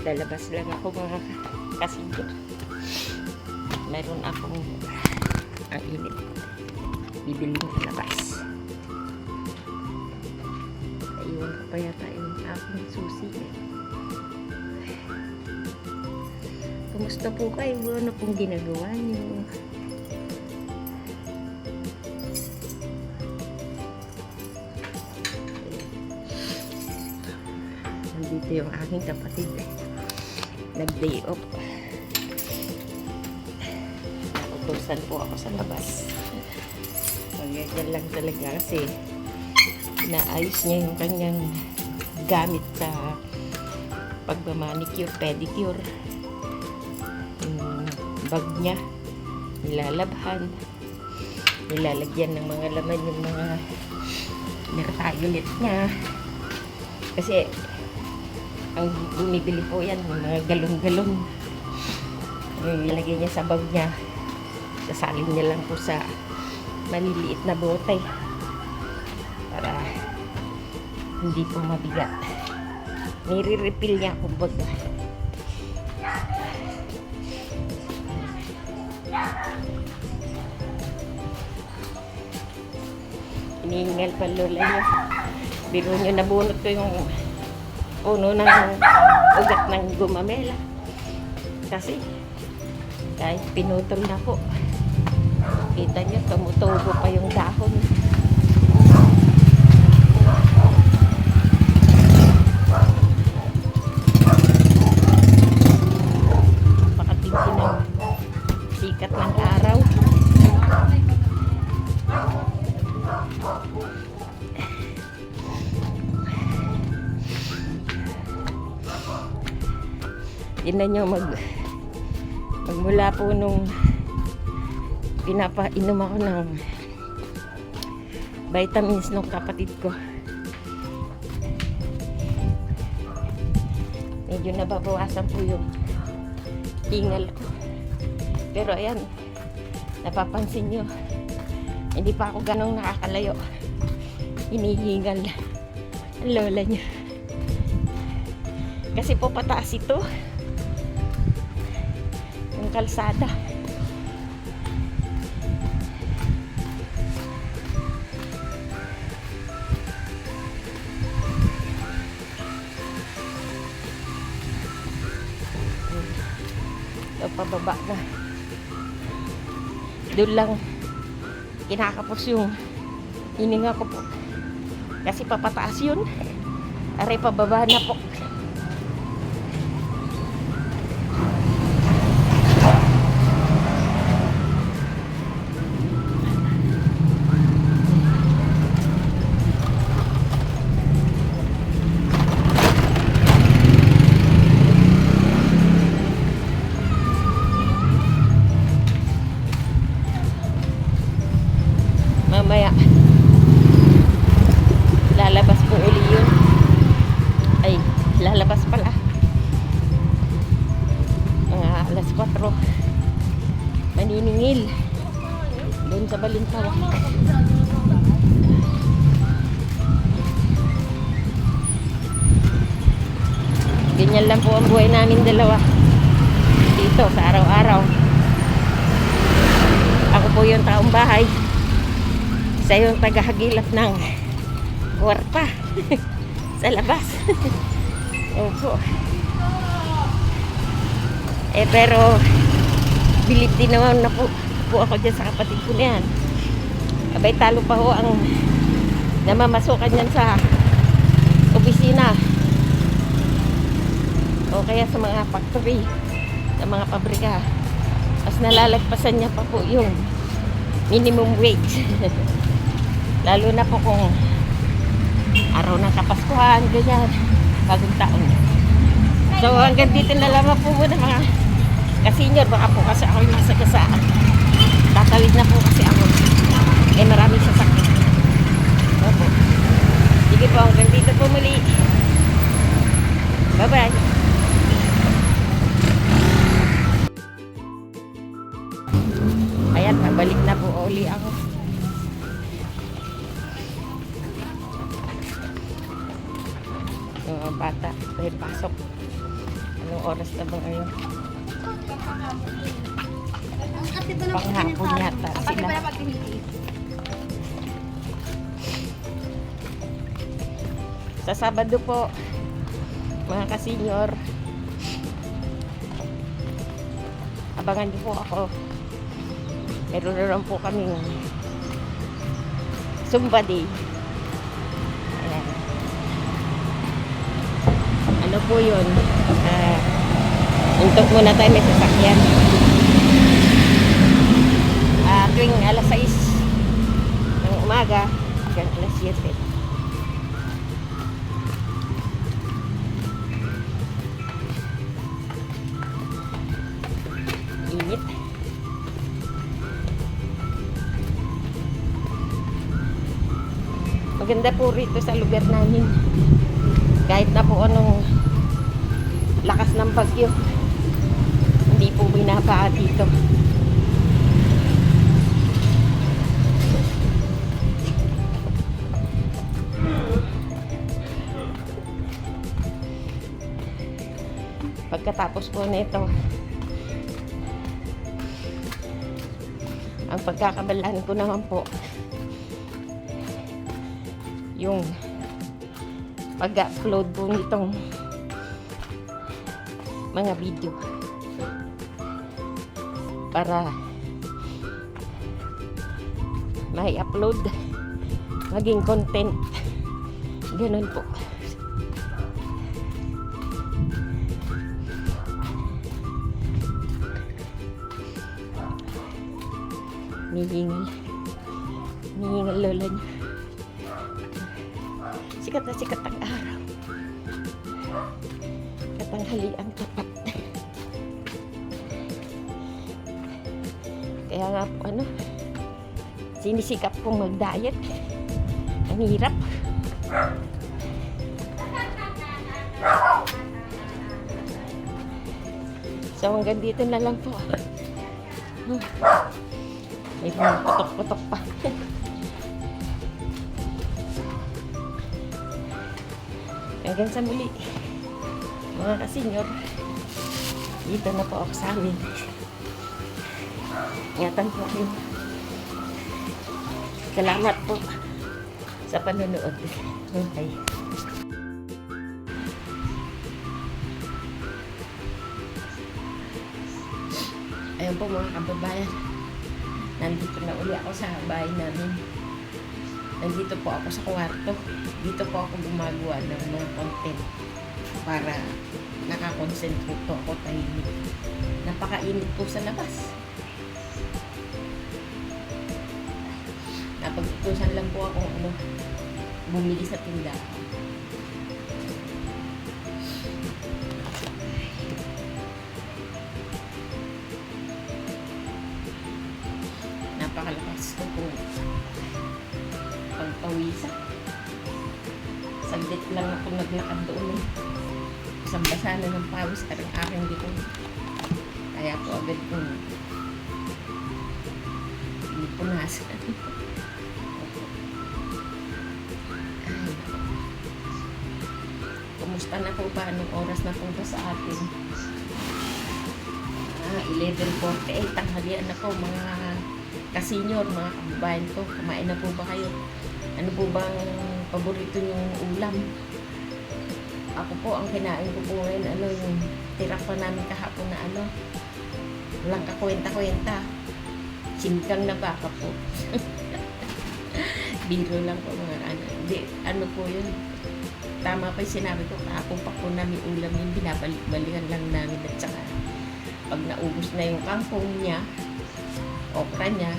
Lalabas lang ako mga kasinyo. Meron akong ang init. Bibili sa labas. Naiwan ko pa yata yung aking susi. eh. Kumusta po kayo? Ano pong ginagawa niyo? Nandito yung aking kapatid. eh. Nag-day off. Utusan po ako sa labas. Magagyan lang talaga kasi naayos niya yung kanyang gamit sa pagmamanicure, pedicure. Yung bag niya, nilalabhan, nilalagyan ng mga laman yung mga mertagulit niya. Kasi ang bumibili po yan, yung mga galon-galon. Yung ilagay niya sa bag niya. Sasalin niya lang po sa maliliit na bote. Para hindi po mabigat. Nire-refill niya kumbaga. Inihingal pa lola niya. Biro niyo nabunot ko yung puno ng ugat ng gumamela. Kasi kahit pinutol na po. Kita niyo, tumutubo pa yung dahon. Pakatingin ng sikat ng araw. Tingnan nyo mag magmula po nung pinapainom ako ng vitamins ng kapatid ko. Medyo nababawasan po yung tingal ko. Pero ayan, napapansin nyo, hindi pa ako ganong nakakalayo. Hinihingal ang lola niya. Kasi po pataas ito. Yung kalsada. Ito pababa na. Doon lang kinakapos yung hininga ko po. Kasi papataas yun. Aray pababa na po. Alas 4 maniningil doon sa Balintawak ganyan lang po ang buhay namin dalawa. Dito sa araw-araw. Ako po yung taong bahay. Siya yung tagahagilap ng kwarta. Sa labas. Opo. Eh pero bilib din naman na po, po ako dyan sa kapatid ko na yan. Abay talo pa ho ang namamasukan yan sa opisina. O kaya sa mga factory, sa mga pabrika. Mas nalalagpasan niya pa po yung minimum wage. Lalo na po kung araw ng Kapaskuhan, ganyan, bagong taon. So hanggang dito na lamang po muna mga kasenyor, baka po kasi ako yung nasa kasaan. Tatawid na po kasi ako. Eh maraming sasakyan. Opo. Sige po, hanggang dito po muli. Bye-bye. Ayan, nabalik na po uli ako. Yung mga bata, may pasok. Ano Anong oras na ba ngayon? Panghapon yata sila. Sa Sabado po, mga kasenyor, abangan niyo po ako. Meron na lang po kaming Zumba Day. Ayan. Ano po yun? Ah, untok muna tayo may sasakyan. Ah, tuwing alas 6 ng umaga hanggang alas 7. Init. Maganda po rito sa lugar namin. Kahit na po anong lakas ng bagyo. Hindi po binabaa dito. Pagkatapos po nito, ang pagkakabalaan ko naman po yung pag-upload po nitong mga video para may upload maging content ganun po Mihingal. Mihingal lola niya. Sikat na sikat ang araw. Katanghali ang tapat. Kaya nga po, ano, sinisikap kong mag-diet. Ang hirap. So hanggang dito na lang po. Hmm. May putok-putok pa. Hanggang sa muli. Mga kasenyor, dito na po ako sa amin. Ingatan po kayo. Salamat po sa panonood. Okay. Ayun po mga kababayan. Nandito na uli ako sa bahay namin. Nandito po ako sa kwarto. Dito po ako gumagawa ng mga content para nakakonsentrate po ako tahimik. Napakainit po sa labas. Napag-utusan lang po ako ano, bumili sa tindahan. napakalakas ko po pagpawisan. Saglit lang ako naglakad doon eh. Isang basa na ng pawis at ang aking likod. Kaya po agad kong pinipunasan. Ay, Kumusta na ba? Anong oras na ba sa atin? Ah, 11.48. Tanghalian na po mga kasenyor, mga kababayan ko. Kumain na po ba kayo? Ano po bang paborito yung ulam? Ako po, ang kinain ko po ngayon, ano yung tira pa namin kahapon na ano, walang kakwenta-kwenta. Singkang na baka po. Biro lang po mga ano. Di, ano po yun? Tama pa yung sinabi ko, kahapon pa po namin ulam yung binabalik-balikan lang namin at saka pag naubos na yung kangkong niya, okra niya,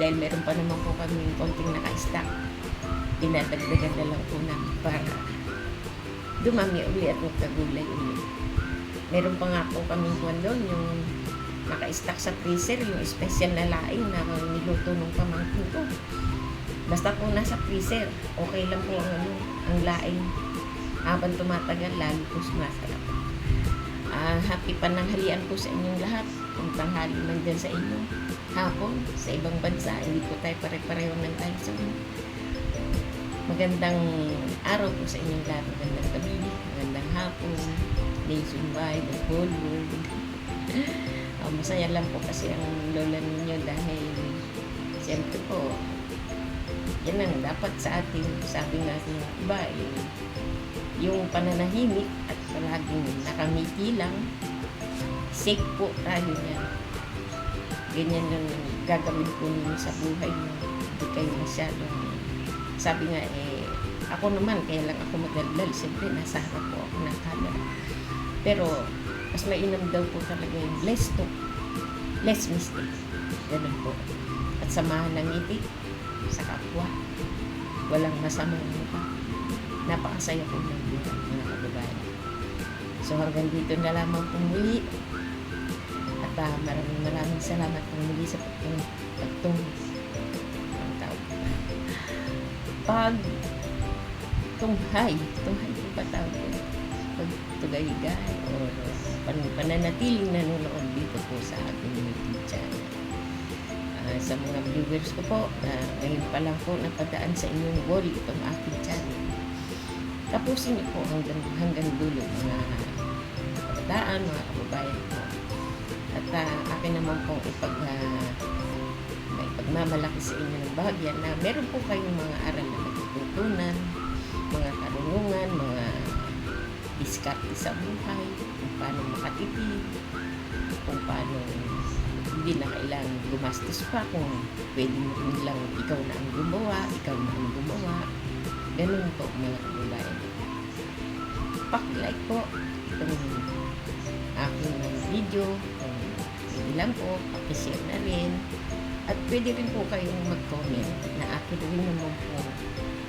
dahil meron pa naman po kami konting naka-stack, dinadagdagan na lang po namin para dumami uli at magkagulay uli. Meron pa nga po kaming kwan doon, yung naka-stack sa freezer, yung special na laing na niluto ng pamangkin ko. Basta po nasa freezer, okay lang po ang, ano, ang laing. Habang tumatagal, lalo po sumasarap. Ah, happy pananghalian po sa inyong lahat. Kung tanghali man dyan sa inyo. Hapon, sa ibang bansa, hindi po tayo pare-pareho ng time zone. Magandang araw po sa inyong lahat. Magandang gabi, magandang hapon. nationwide, the whole world. Ah, masaya lang po kasi ang lola ninyo dahil siyempre po, yan ang dapat sa atin. Sabi nga ng iba, eh, yung pananahimik at palaging nakangiti lang, safe po tayo niyan. Ganyan yung gagawin po ninyo sa buhay niyo. Hindi kayo masyadong, sabi nga eh, ako naman, kaya lang ako magdaldal, siyempre nasa harap po ako ng camera. Pero, mas mainam daw po talaga yung less talk, less mistake. Ganun po. At samahan ng ngiti sa kapwa. Walang masamang mukha. Napakasaya po ng buhay, mga kababayan. So hanggang dito na lamang po muli. At ah, maraming maraming salamat po muli sa pagtung pagtung ang ko ba? Pag tunghay. Tunghay po ba tawag ko? Pag tugaygay or pan pananatiling nanonood dito po sa ating YouTube channel. Ah, sa mga viewers ko po, na ngayon pa lang po napadaan sa inyong wall itong aking channel. Tapusin niyo po hanggang, hanggang dulo mga kabataan, mga kababayan ko. At ah, akin naman pong ipag, ah, may pagmamalaki sa inyo ng bahagya na meron po kayong mga aral na matututunan, mga karunungan, mga diskarte sa buhay, kung paano makatipid, kung paano hindi na kailangan gumastos pa kung pwede mo rin lang ikaw na ang gumawa, ikaw na ang gumawa. Ganun po mga kababayan. Paki-like po itong aking video. Kung pwede lang po, paki-share na rin. At pwede rin po kayong mag-comment na akin rin naman po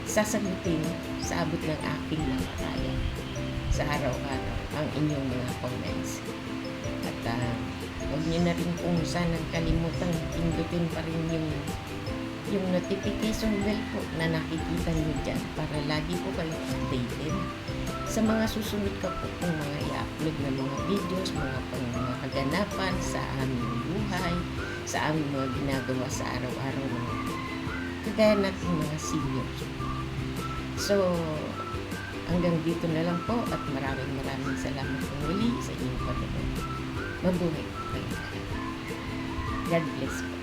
sasagutin sa abot ng aking mga kaya sa araw-araw ang inyong mga comments. At ah, huwag niyo na rin kung sanang kalimutan pindutin pa rin yung yung notification bell po na nakikita niyo dyan para lagi po kayo updated sa mga susunod ka po kung mga i-upload na mga videos, mga pang mga kaganapan sa aming buhay, sa aming mga ginagawa sa araw-araw ng kagaya natin mga seniors. So, hanggang dito na lang po at maraming maraming salamat po muli sa inyong panonood. Mabuhay po kayo. God bless po.